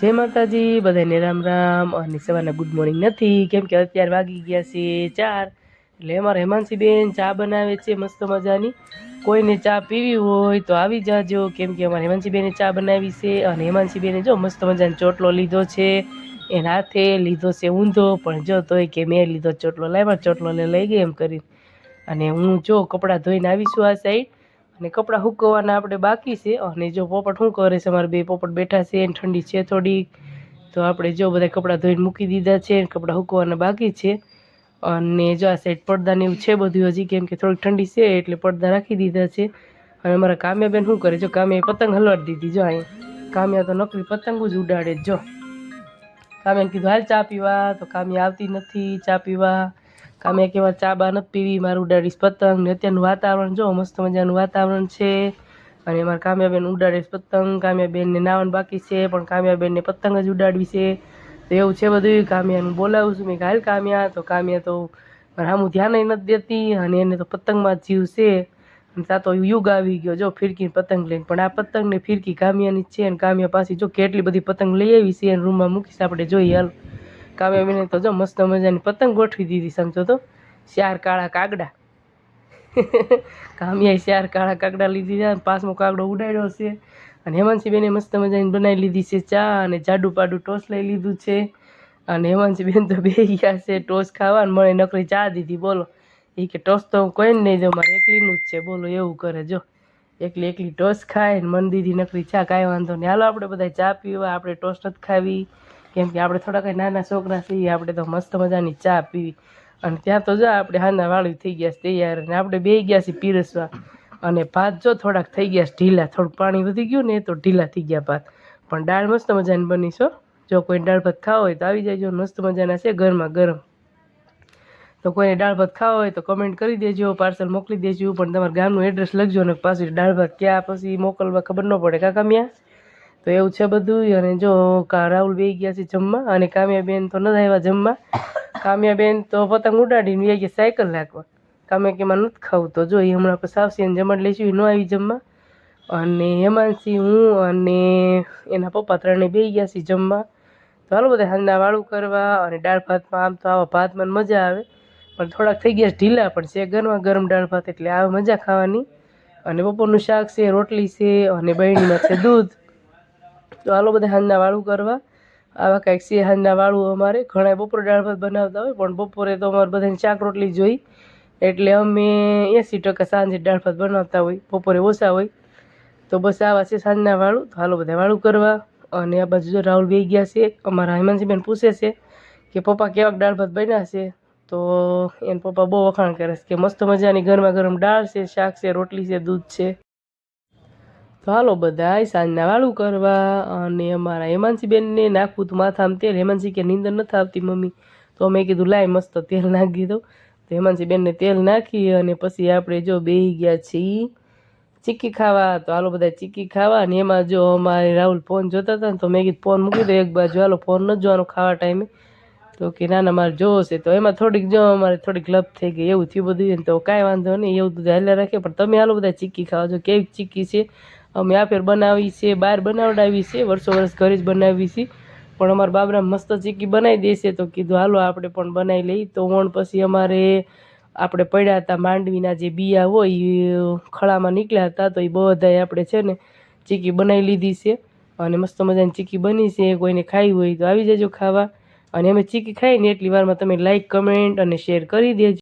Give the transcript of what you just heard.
જય માતાજી બધાને રામ રામ. અને સવારના ગુડ મોર્નિંગ નથી. કેમ કે અત્યારે વાગી ગયા છે ચાર. એટલે અમારા હેમાંસીબેન ચા બનાવે છે, મસ્ત મજાની. કોઈને ચા પીવી હોય તો આવી જાજો. કેમ કે અમારે હેમાંસીબેને ચા બનાવી છે. અને હેમાંસીબેને જો મસ્ત મજાનો ચોટલો લીધો છે. એના હાથે લીધો છે ઊંધો. પણ જો તોય કે મેં લીધો ચોટલો, લાવ્યા ચોટલો લઈ ગઈ એમ કરી અને હું જો કપડાં ધોઈને આવીશું આ સાઈડ અને કપડાં સૂકવવાના આપણે બાકી છે. અને જો પોપટ શું કરે છે? અમારે બે પોપટ બેઠા છે અને ઠંડી છે થોડી તો આપણે જો બધા કપડાં ધોઈને મૂકી દીધા છે કપડાં સૂકવવાના બાકી છે. અને જો આ સાઈડ પડદાને એવું છે બધું હજી, કેમ કે થોડીક ઠંડી છે એટલે પડદા રાખી દીધા છે. અને અમારા કામ્યાબેન શું કરે? જો કામ્યાએ પતંગ હલવાડી દીધી, જો અહીંયા. કામ્યા તો નકરી પતંગ જ ઉડાડે જો. કામ્યાને કીધું, હાલ ચા પીવા. તો કામ્યા આવતી નથી ચા પીવા. કામ્યા કેવા ચા બા નથી પીવી, મારું ઉડાડીશ પતંગ ને અત્યારનું વાતાવરણ જો મસ્ત મજાનું વાતાવરણ છે. અને મારા કામ્યાબેન ઉડાડીશ પતંગ કામ્યાબેનને નાવાનું બાકી છે, પણ કામ્યાબેનને પતંગ જ ઉડાડવી છે. તો એવું છે બધું કામ્યાનું બોલાવું છું. મેં કે હાલ કામ્યા. તો કામ્યા તો મારા સામું ધ્યાન નથી દેતી અને એને તો પતંગમાં જ જીવ છે. અને ત્યાં તો યુગ આવી ગયો. જો ફિરકી પતંગ લઈને. પણ આ પતંગ ને ફિરકી કામ્યાની જ છે. અને કામ્યા પાછી જો કેટલી બધી પતંગ લઈ આવી છે અને રૂમમાં મૂકીશ આપણે જોઈએ હાલ. કાવ્યાબેને તો જો મસ્ત મજાની પતંગ ગોઠવી દીધી, સમજો તો. ચાર કાળા, કાગડા. કામિયાએ ચાર કાળા, કાગડા લીધી છે પાંચમો કાગડો ઉડાડ્યો છે. અને હેમાંશીબેને મસ્ત મજાની બનાવી લીધી છે ચા અને જાડુ પાડું ટોસ લઈ લીધું છે. અને હેમાંશીબેન તો બે ગયા છે ટોસ ખાવા અને મને નકરી ચા દીધી, બોલો. એ કે ટોસ તો હું કોઈને નહીં જો મારે એકલીનું જ છે, બોલો, એવું કરે, જો. એકલી એકલી ટોસ ખાય ને મન દીધી નકરી ચા કાંઈ વાંધો નહીં. હાલો, આપણે બધા ચા પીવા, આપણે ટોસ જ ખાવી. કેમ કે આપણે થોડાક નાના છોકરા છીએ, આપણે તો મસ્ત મજાની ચા પીવી. અને ત્યાં તો જો આપણે હાના વાળી થઈ ગયા છે તૈયાર અને આપણે બે ગયા છીએ પીરસવા. અને ભાત જો થોડાક થઈ ગયા ઢીલા, થોડું પાણી વધી ગયું ને તો ઢીલા થઈ ગયા ભાત. પણ દાળ મસ્ત મજાની બની છો જો કોઈ દાળ ભાત ખાવા હોય તો આવી જાય મસ્ત મજાના છે ગરમા ગરમ. તો કોઈને દાળ ભાત ખાવા હોય તો કમેન્ટ કરી દેજો પાર્સલ મોકલી દેજો, પણ તમારા ગામનું એડ્રેસ લખજો ને પાછું દાળ ભાત ક્યાં, પછી મોકલવા ખબર ન પડે. કાકા, મ્યા? તો એવું છે બધું અને જો રાહુલ બે ગયા છે જમવા અને કામ્યાબેન તો નથી આવ્યા જમવા. કામ્યાબેન તો પતંગ ઉડાડીને બે ગયા સાયકલ નાખવા કામ્યા કે એમાં નથી ખાવું. તો જો એ હમણાં પછી સાવસી અને જમણ લઈશું એ ન આવી જમવા. અને હેમાંશી હું અને એના પપ્પા ત્રણેય બે ગયા છે જમવા. તો હાલો બધા હાંજના વાળું કરવા અને દાળ ભાતમાં આમ તો આવા ભાતમાં મજા આવે. પણ થોડાક થઈ ગયા ઢીલા પણ છે ગરમા ગરમ દાળ ભાત એટલે આવે મજા ખાવાની. અને બપોરનું શાક છે, રોટલી છે અને બહેણીમાં છે દૂધ. તો હાલો બધા હાંજના વાળું કરવા. આવા કાંઈક છે હાંજના વાળું અમારે. ઘણા બપોરે દાળ ભાત બનાવતા હોય, પણ બપોરે તો અમારે બધાને શાક રોટલી જોઈ એટલે અમે એંસી ટકા સાંજે દાળ ભાત બનાવતા હોય, બપોરે ઓછા હોય. તો બસ આવા છે સાંજના વાળું. તો હાલો બધા વાળું કરવા. અને આ બાજુ જો રાહુલ બે ગયા છે, અમારા હેમાંશીબેન પૂછે છે કે પપ્પા કેવાક દાળ ભાત બન્યા છે? તો એને પપ્પા બહુ વખાણ કરે છે કે મસ્ત મજાની ગરમા ગરમ દાળ છે, શાક છે, રોટલી છે, દૂધ છે. તો હાલો બધાય સાંજના વાળું કરવા અને અમારા હેમાનસીબેનને નાખવું તો માથામાં તેલ. હેમાંશી કે નીંદર નથી આવતી મમ્મી. તો મેં કીધું, લાય મસ્ત તેલ નાખી દીધું તો હેમાંશીબેનને તેલ નાખી અને પછી આપણે જો બેસી ગયા છીએ ચીક્કી ખાવા. તો હાલો બધા ચીક્કી ખાવા અને એમાં જો અમારે રાહુલ ફોન જોતા હતા ને તો મેં કીધું, ફોન મૂકી દો એક બાજુ. હાલો, ફોન ન જોવાનો ખાવા ટાઈમે. તો કે, ના ના, મારે છે. તો એમાં થોડીક જો અમારે થોડીક લપ થઈ ગઈ, એવું થયું બધું. તો કાંઈ વાંધો નહીં, એવું બધું હાલ્યા રાખે. પણ તમે હાલો બધા ચીક્કી ખાવા જો, કેવી ચીક્કી છે. અમે આ ફેર બનાવી છે બહાર બનાવડાવી છે, વર્ષો વર્ષ ઘરે જ બનાવી છે. પણ અમારા બાબરા મસ્ત ચીકી બનાવી દેશે તો કીધું, હાલો, આપણે પણ બનાવી લઈ તો વણ પછી અમારે આપણે પડ્યા હતા માંડવીના જે બિયા હોય, એ ખળામાં નીકળ્યા હતા, તો એ બધાએ આપણે છે ને ચીકી બનાવી લીધી છે. અને મસ્ત મજાની ચીકી બની છે, કોઈને ખાવી હોય તો આવી જજો ખાવા. અને અમે ચીકી ખાઈને એટલી વારમાં તમે લાઈક કમેન્ટ અને શેર કરી દેજો.